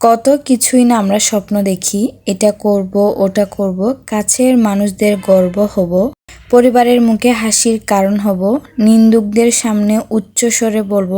কত কিছুই না আমরা স্বপ্ন দেখি, এটা করব, ওটা করব, কাছের মানুষদের গর্ব হব, পরিবারের মুখে হাসির কারণ হব, নিন্দুকদের সামনে উচ্চস্বরে বলব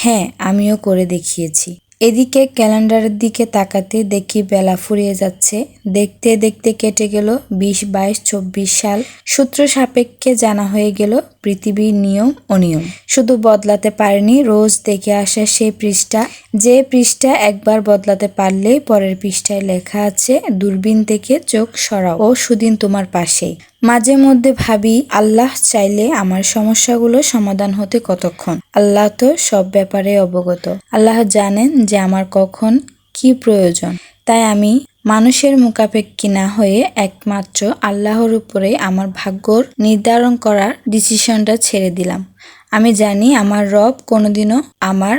হ্যাঁ আমিও করে দেখিয়েছি। এদিকে ক্যালেন্ডারের দিকে তাকাতে দেখি বেলা ফুরিয়ে যাচ্ছে। দেখতে দেখতে কেটে গেল বিশ, বাইশ, চব্বিশ সাল। সূত্র সাপেক্ষে জানা হয়ে গেল পৃথিবীর নিয়ম অনিয়ম। শুধু বদলাতে পারেনি, রোজ দেখে আসা সেই পৃষ্ঠা। যে পৃষ্ঠা একবার বদলাতে পারলেই পরের পৃষ্ঠায় লেখা আছে, দূরবীন থেকে চোখ সরাও। ও সুদিন তোমার পাশেই। মাঝে মধ্যে ভাবি, আল্লাহ চাইলে আমার সমস্যাগুলো সমাধান হতে কতক্ষণ? আল্লাহ তো সব ব্যাপারে অবগত। আল্লাহ জানেন যে আমার কখন কি প্রয়োজন। তাই আমি মানুষের মুখাপেক্ষী না হয়ে একমাত্র আল্লাহর উপরে আমার ভাগ্যর নির্ধারণ করার ডিসিশনটা ছেড়ে দিলাম। আমি জানি আমার রব কোনোদিনও আমার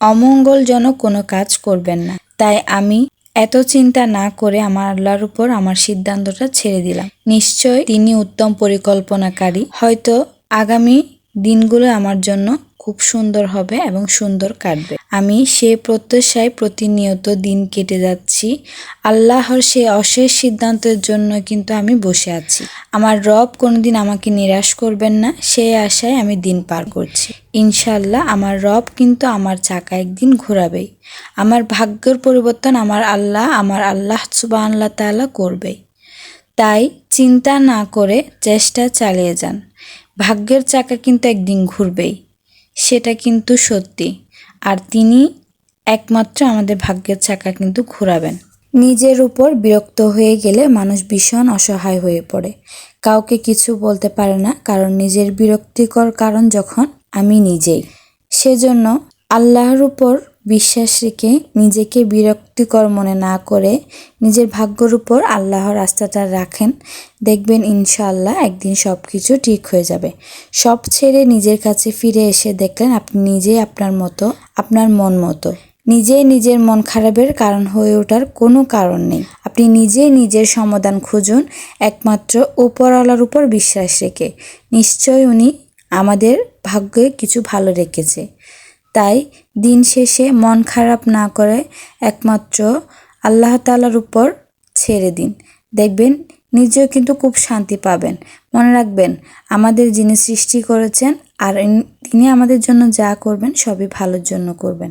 অমঙ্গলজনক কোনো কাজ করবেন না। তাই আমি এত চিন্তা না করে আমার আল্লাহর উপর আমার সিদ্ধান্তটা ছেড়ে দিলাম। নিশ্চয় তিনি উত্তম পরিকল্পনাকারী। হয়তো আগামী দিনগুলো আমার জন্য খুব সুন্দর হবে এবং সুন্দর কাটবে। আমি সে প্রত্যাশায় প্রতিনিয়ত দিন কেটে যাচ্ছি। আল্লাহর সে অশেষ সিদ্ধান্তের জন্য কিন্তু আমি বসে আছি। আমার রব কোনোদিন আমাকে নিরাশ করবেন না, সেই আশায় আমি দিন পার করছি। ইনশাল্লাহ আমার রব কিন্তু আমার চাকা একদিন ঘোরাবেই। আমার ভাগ্যের পরিবর্তন আমার আল্লাহ আমার আল্লাহ সুবাহ আল্লাহ তালা করবেই। তাই চিন্তা না করে চেষ্টা চালিয়ে যান। ভাগ্যের চাকা কিন্তু একদিন ঘুরবেই। সেটা কিন্তু সত্যি। আর তিনি একমাত্র আমাদের ভাগ্যের চাকা কিন্তু ঘুরাবেন। নিজের উপর বিরক্ত হয়ে গেলে মানুষ ভীষণ অসহায় হয়ে পড়ে। কাউকে কিছু বলতে পারে না, কারণ নিজের বিরক্তিকর কারণ যখন আমি নিজেই। সেজন্য আল্লাহর উপর বিশ্বাস রেখে নিজেকে বিরক্তিকর মনে না করে নিজের ভাগ্যর উপর আল্লাহর আস্থাটা রাখেন, দেখবেন ইনশাআল্লাহ একদিন সব কিছু ঠিক হয়ে যাবে। সব ছেড়ে নিজের কাছে ফিরে এসে দেখলেন আপনি নিজেই আপনার মতো, আপনার মন মতো। নিজেই নিজের মন খারাপের কারণ হয়ে ওঠার কোনো কারণ নেই। আপনি নিজেই নিজের সমাধান খুঁজুন, একমাত্র উপরওয়ালার উপর বিশ্বাস রেখে। নিশ্চয় উনি আমাদের ভাগ্যে কিছু ভালো রেখেছে। তাই দিন শেষে মন খারাপ না করে একমাত্র আল্লাহ তালার উপর ছেড়ে দিন। দেখবেন নিজেও কিন্তু খুব শান্তি পাবেন। মনে রাখবেন, আমাদের যিনি সৃষ্টি করেছেন আর তিনি আমাদের জন্য যা করবেন সবই ভালোর জন্য করবেন।